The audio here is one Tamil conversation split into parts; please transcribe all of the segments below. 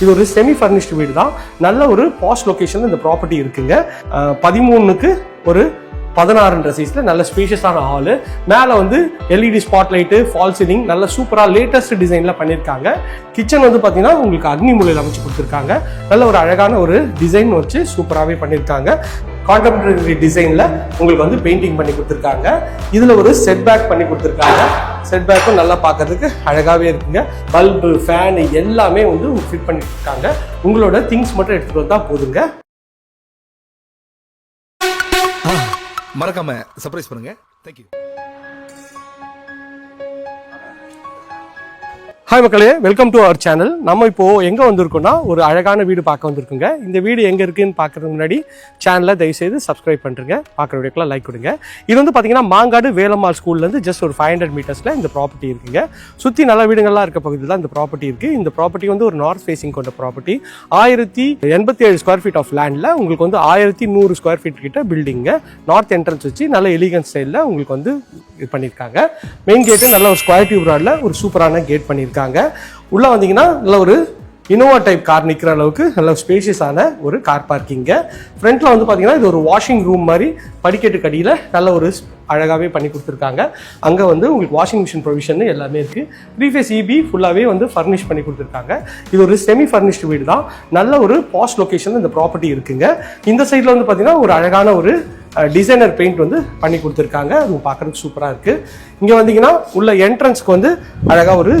இது ஒரு செமி ஃபர்னிஷ்டு வீடு தான் நல்ல ஒரு பாஸ்ட் லொகேஷன்ல இந்த ப்ராப்பர்ட்டி இருக்குங்க. பதிமூணுக்கு ஒரு பதினாறுன்ற சைஸில் நல்ல ஸ்பேஷியஸான ஹாலு மேலே வந்து LED spot light fall ceiling நல்ல சூப்பராக லேட்டஸ்ட் டிசைனில் பண்ணியிருக்காங்க கிச்சன் வந்து பார்த்தீங்கன்னா உங்களுக்கு அக்னி மூலையில் அமைச்சு கொடுத்துருக்காங்க. நல்ல ஒரு அழகான ஒரு டிசைன் வச்சு சூப்பராகவே பண்ணியிருக்காங்க கான்டெம்பரரி டிசைனில் உங்களுக்கு வந்து பெயிண்டிங் பண்ணி கொடுத்துருக்காங்க. இதில் ஒரு செட் பேக் பண்ணி கொடுத்துருக்காங்க. செட் பேக்கும் நல்லா பார்க்கறதுக்கு அழகாகவே இருக்குங்க. பல்பு ஃபேனு எல்லாமே வந்து ஃபிட் பண்ணிட்டுருக்காங்க உங்களோட திங்ஸ் மட்டும் எடுத்துகிட்டு வந்தால் போதுங்க. மறக்காம சர்ப்ரைஸ் பண்ணுங்க. தேங்க்யூ ஹாய் மக்களே வெல்கம் டு அவர் சேனல் நம்ம இப்போது எங்கே வந்திருக்கோம்னா ஒரு அழகான வீடு பார்க்க வந்திருக்குங்க. இந்த வீடு எங்கே இருக்குன்னு பார்க்கறதுக்கு முன்னாடி சேனலை தயவுசெய்து சப்ஸ்கிரைப் பண்ணுறங்க பார்க்குற வீடியோக்கெல்லாம் லைக் கொடுங்க. இது வந்து பார்த்தீங்கன்னா மாங்காடு வேலம்மாள் ஸ்கூல்லேருந்து ஜஸ்ட் ஒரு ஃபைவ் ஹண்ட்ரட் மீட்டர்ஸில் இந்த ப்ராப்பர்ட்டி இருக்குங்க. சுற்றி நல்ல வீடுகள்லாம் இருக்க பகுதியில் தான் இந்த ப்ராப்பர்ட்டி இருக்குது இந்த ப்ராப்பர்ட்டி வந்து ஒரு நார்த் ஃபேஸிங் கொண்ட ப்ராப்பர்ட்டி ஆயிரத்தி எண்பத்தி ஏழு ஸ்கொயர் ஃபீட் ஆஃப் லேண்டில் உங்களுக்கு வந்து ஆயிரத்தி நூறு ஸ்கொயர் ஃபீட் கிட்ட பில்டிங்க நார்த் என்ட்ரன்ஸ் வச்சு நல்ல எலிகன்ஸ் ஸ்டைலில் உங்களுக்கு வந்து இது பண்ணியிருக்காங்க. மெயின் கேட்டு நல்ல ஒரு ஸ்கொயர் டியூப் ராடில் ஒரு சூப்பரான கேட் பண்ணியிருக்காங்க. உள்ளே வந்தீங்கன்னா நல்ல ஒரு இனோவா டைப் கார் நிற்கிற அளவுக்கு நல்ல ஸ்பேஷியஸான ஒரு கார் பார்க்கிங்க ஃப்ரண்ட்டில் வந்து பார்த்தீங்கன்னா இது ஒரு வாஷிங் ரூம் மாதிரி படிக்கட்டு கடியில் நல்ல ஒரு அழகாகவே பண்ணி கொடுத்துருக்காங்க. அங்கே வந்து உங்களுக்கு வாஷிங் மிஷின் ப்ரொவிஷன் எல்லாமே இருக்குது த்ரீ ஃபேஸ் இபி ஃபுல்லாகவே வந்து ஃபர்னிஷ் பண்ணி கொடுத்துருக்காங்க. இது ஒரு செமி ஃபர்னிஷ்டு வீடு தான். நல்ல ஒரு பாஸ்ட் லொக்கேஷனில் இந்த ப்ராப்பர்ட்டி இருக்குங்க. இந்த சைடில் வந்து பார்த்தீங்கன்னா ஒரு அழகான ஒரு டிசைனர் பெயிண்ட் வந்து பண்ணி கொடுத்துருக்காங்க. அது பார்க்குறதுக்கு சூப்பராக இருக்குது இங்கே வந்தீங்கன்னா உள்ள என்ட்ரன்ஸ்க்கு வந்து அழகாக ஒரு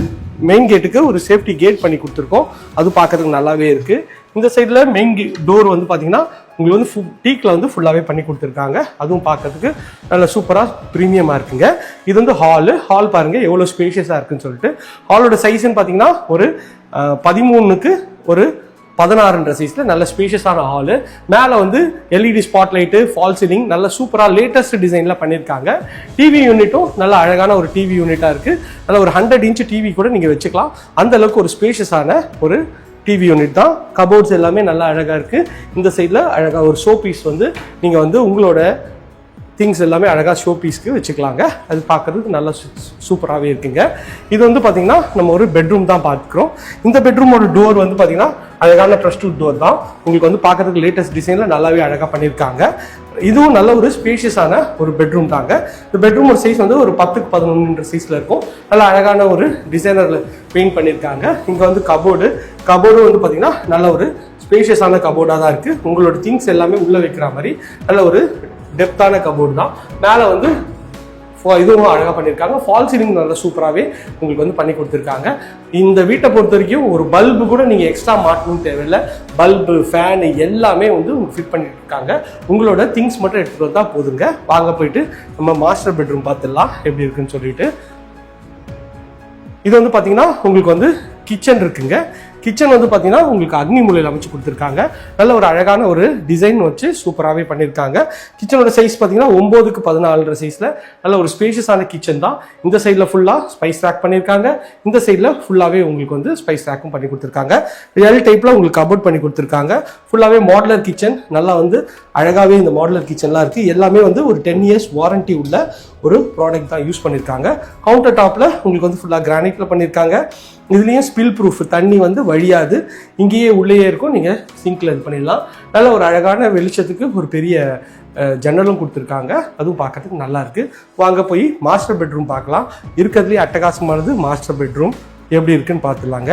மெயின் கேட்டுக்கு ஒரு சேஃப்டி கேட் பண்ணி கொடுத்துருக்கோம். அது பார்க்கறதுக்கு நல்லாவே இருக்குது இந்த சைடில் மெயின் டோர் வந்து பார்த்தீங்கன்னா உங்களுக்கு வந்து ஃபு டீக்கில் வந்து ஃபுல்லாகவே பண்ணி கொடுத்துருக்காங்க. அதுவும் பார்க்கறதுக்கு நல்ல சூப்பராக ப்ரீமியமாக இருக்குங்க. இது வந்து ஹாலு ஹால் பாருங்கள் எவ்வளோ ஸ்பேஷியஸாக இருக்குன்னு சொல்லிட்டு. ஹாலோட சைஸ்ன்னு பார்த்தீங்கன்னா ஒரு பதிமூணுக்கு ஒரு பதினாறுன்ற சீஸில் நல்ல ஸ்பேஷியஸான ஹாலு மேலே வந்து LED spot light fall ceiling நல்ல சூப்பராக லேட்டஸ்ட் டிசைனில் பண்ணியிருக்காங்க டிவி யூனிட்டும் நல்ல அழகான ஒரு டிவி யூனிட்டாக இருக்குது நல்ல ஒரு ஹண்ட்ரட் இன்ச் டிவி கூட நீங்கள் வச்சுக்கலாம். அந்த அளவுக்கு ஒரு ஸ்பேஷியஸான ஒரு டிவி யூனிட் தான். கபோர்ட்ஸ் எல்லாமே நல்லா அழகாக இருக்குது இந்த சைடில் அழகாக ஒரு ஷோ பீஸ் வந்து நீங்கள் வந்து உங்களோட திங்ஸ் எல்லாமே அழகாக ஷோ பீஸ்க்கு வச்சுக்கலாங்க. அது பார்க்கறதுக்கு நல்லா சூப்பராகவே இருக்குங்க. இது வந்து பார்த்திங்கன்னா நம்ம ஒரு பெட்ரூம் தான் பார்க்குறோம் இந்த பெட்ரூமோட டோர் வந்து பார்த்திங்கன்னா அழகான ட்ரஸ்ட் டோர் தான். உங்களுக்கு வந்து பார்க்கறதுக்கு லேட்டஸ்ட் டிசைனில் நல்லாவே அழகாக பண்ணியிருக்காங்க. இதுவும் நல்ல ஒரு ஸ்பேஷியஸான ஒரு பெட்ரூம் தாங்க. இந்த பெட்ரூம் ஒரு சைஸ் வந்து ஒரு பத்துக்கு பதினொன்றுன்ற சைஸில் இருக்கும். நல்ல அழகான ஒரு டிசைனரில் பெயிண்ட் பண்ணியிருக்காங்க. இங்கே வந்து கபோர்டு கபோர்டு வந்து பார்த்திங்கன்னா நல்ல ஒரு ஸ்பேஷியஸான கபோர்டாக தான் இருக்குது உங்களோட திங்ஸ் எல்லாமே உள்ளே வைக்கிற மாதிரி நல்ல ஒரு டெப்த்தான கபோர்டு தான். மேலே வந்து இதுவும் அழகாக பண்ணியிருக்காங்க ஃபால் சீலிங் நல்லா சூப்பராகவே உங்களுக்கு வந்து பண்ணி கொடுத்துருக்காங்க. இந்த வீட்டை பொறுத்த வரைக்கும் ஒரு பல்பு கூட நீங்கள் எக்ஸ்ட்ரா மாட்டணும் தேவையில்லை. பல்பு ஃபேனு எல்லாமே வந்து உங்களுக்கு ஃபிட் பண்ணியிருக்காங்க உங்களோட திங்ஸ் மட்டும் எடுத்துகிட்டு வந்தால் போதுங்க. வாங்க போயிட்டு நம்ம மாஸ்டர் பெட்ரூம் பார்த்துடலாம். எப்படி இருக்குன்னு சொல்லிட்டு. இது வந்து பார்த்தீங்கன்னா உங்களுக்கு வந்து கிச்சன் இருக்குங்க. கிச்சன் வந்து பார்த்தீங்கன்னா உங்களுக்கு அக்னி மூலையில் அமைச்சு கொடுத்துருக்காங்க. நல்ல ஒரு அழகான ஒரு டிசைன் வச்சு சூப்பராகவே பண்ணியிருக்காங்க கிச்சனோட சைஸ் பார்த்தீங்கன்னா ஒம்போதுக்கு பதினாலுன்ற சைஸில் நல்ல ஒரு ஸ்பேஷியஸான கிச்சன் தான். இந்த சைடில் ஃபுல்லாக ஸ்பைஸ் ரேக் பண்ணியிருக்காங்க இந்த சைடில் ஃபுல்லாகவே உங்களுக்கு வந்து ஸ்பைஸ் ரேக்கும் பண்ணி கொடுத்துருக்காங்க. ரியல் டைப்பில் உங்களுக்கு கபோர்ட் பண்ணி கொடுத்துருக்காங்க. ஃபுல்லாகவே மாடலர் கிச்சன் நல்லா வந்து அழகாகவே இந்த மாடலர் கிச்சன்லாம் இருக்குது எல்லாமே வந்து ஒரு டென் இயர்ஸ் வாரண்டி உள்ள ஒரு ப்ராடக்ட் தான் யூஸ் பண்ணியிருக்காங்க கவுண்டர் டாப்பில் உங்களுக்கு வந்து ஃபுல்லாக கிரானைட்டில் பண்ணியிருக்காங்க இதுலேயும் ஸ்பில் ப்ரூஃப் தண்ணி வந்து வழியாது. இங்கேயே உள்ளேயே இருக்கும். நீங்கள் சிங்கில் இது பண்ணிடலாம். நல்ல ஒரு அழகான வெளிச்சத்துக்கு ஒரு பெரிய ஜன்னலும் கொடுத்துருக்காங்க. அதுவும் பார்க்கறதுக்கு நல்லா இருக்குது வாங்க போய் மாஸ்டர் பெட்ரூம் பார்க்கலாம். இருக்கிறதுலேயே அட்டகாசமானது மாஸ்டர் பெட்ரூம் எப்படி இருக்குன்னு பார்த்துடலாங்க.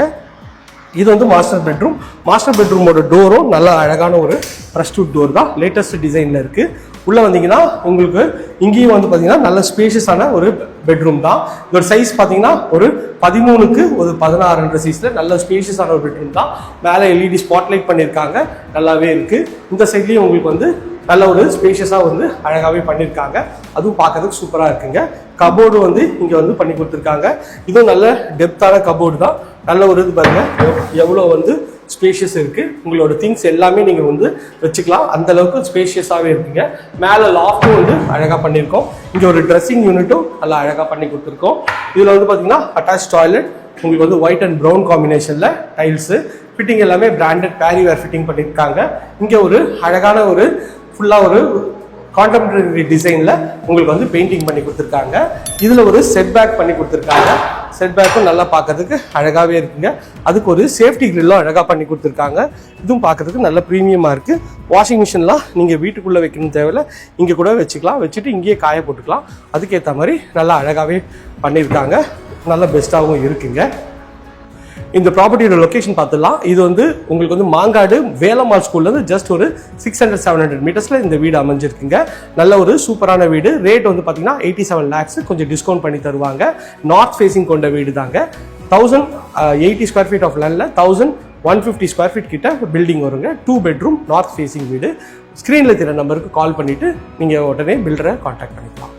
இது வந்து மாஸ்டர் பெட்ரூம் மாஸ்டர் பெட்ரூமோட டோரும் நல்ல அழகான ஒரு ப்ரஸ்டூட் டோர் தான். லேட்டஸ்ட் டிசைனில் இருக்குது உள்ளே வந்தீங்கன்னா உங்களுக்கு இங்கேயும் வந்து பார்த்தீங்கன்னா நல்ல ஸ்பேஷியஸான ஒரு பெட்ரூம் தான். இதோட சைஸ் பார்த்தீங்கன்னா ஒரு பதிமூணுக்கு ஒரு பதினாறுன்ற சைஸில் நல்ல ஸ்பேஷியஸான ஒரு பெட்ரூம் தான். மேலே எல்இடி ஸ்பாட்லைட் பண்ணியிருக்காங்க நல்லாவே இருக்குது இந்த சைட்லேயும் உங்களுக்கு வந்து நல்ல ஒரு ஸ்பேஷியஸாக வந்து அழகாகவே பண்ணியிருக்காங்க அதுவும் பார்க்கறதுக்கு சூப்பராக இருக்குங்க. கபோர்டு வந்து இங்கே வந்து பண்ணி கொடுத்துருக்காங்க. இதுவும் நல்ல டெப்த்தான கபோர்டு தான். நல்ல ஒரு இது பாருங்கள் எவ்வளோ வந்து ஸ்பேஷியஸ் இருக்குது உங்களோட திங்ஸ் எல்லாமே நீங்கள் வந்து வச்சுக்கலாம். அந்த அளவுக்கு ஸ்பேஷியஸாகவே இருக்குங்க மேலே லாஃப்ட்டும் வந்து அழகாக பண்ணியிருக்கோம். இங்கே ஒரு ட்ரெஸ்ஸிங் யூனிட்டும் நல்லா அழகாக பண்ணி கொடுத்துருக்கோம். இதில் வந்து பார்த்தீங்கன்னா அட்டாச் டாய்லெட் உங்களுக்கு வந்து ஒயிட் அண்ட் ப்ரௌன் காம்பினேஷனில் டைல்ஸு ஃபிட்டிங் எல்லாமே பிராண்டட் பேரிவேர் ஃபிட்டிங் பண்ணியிருக்காங்க. இங்கே ஒரு அழகான ஒரு ஃபுல்லாக ஒரு கான்டெம்பரரி டிசைனில் உங்களுக்கு வந்து பெயிண்டிங் பண்ணி கொடுத்துருக்காங்க. இதில் ஒரு செட் பேக் பண்ணி கொடுத்துருக்காங்க. செட் பேக்கும் நல்லா பார்க்கறதுக்கு அழகாகவே இருக்குங்க. அதுக்கு ஒரு சேஃப்டி கிரில்லும் அழகாக பண்ணி கொடுத்துருக்காங்க. இதுவும் பார்க்கறதுக்கு நல்ல ப்ரீமியமாக இருக்குது வாஷிங் மிஷின்லாம் நீங்கள் வீட்டுக்குள்ளே வைக்கணும் தேவையில்ல. இங்கே கூட வச்சுக்கலாம். வச்சுட்டு இங்கேயே காய போட்டுக்கலாம். அதுக்கேற்ற மாதிரி நல்லா அழகாகவே பண்ணியிருக்காங்க. நல்ல பெஸ்ட்டாகவும் இருக்குங்க. இந்த ப்ராப்பர்ட்டியோட லொக்கேஷன் பார்த்துடலாம். இது வந்து உங்களுக்கு வந்து மாங்காடு வேலம்மாள் ஸ்கூல்லேருந்து ஜஸ்ட் ஒரு சிக்ஸ் ஹண்ட்ரட் செவன் ஹண்ட்ரட் மீட்டர்ஸில் இந்த வீடு அமைஞ்சிருக்குங்க. நல்ல ஒரு சூப்பரான வீடு. ரேட் வந்து பார்த்தீங்கன்னா எயிட்டி செவன் லேக்ஸ் கொஞ்சம் டிஸ்கவுண்ட் பண்ணி தருவாங்க. நார்த் ஃபேஸிங் கொண்ட வீடு தாங்க thousand eighty square feet of லேண்டில் thousand one fifty square feet கிட்ட பில்டிங் வருங்க. டூ பெட்ரூம் நார்த் ஃபேஸிங் வீடு. ஸ்க்ரீனில் தெரிய நம்பருக்கு கால் பண்ணிவிட்டு நீங்கள் உடனே பில்டரை காண்டாக்ட் பண்ணிக்கலாம்.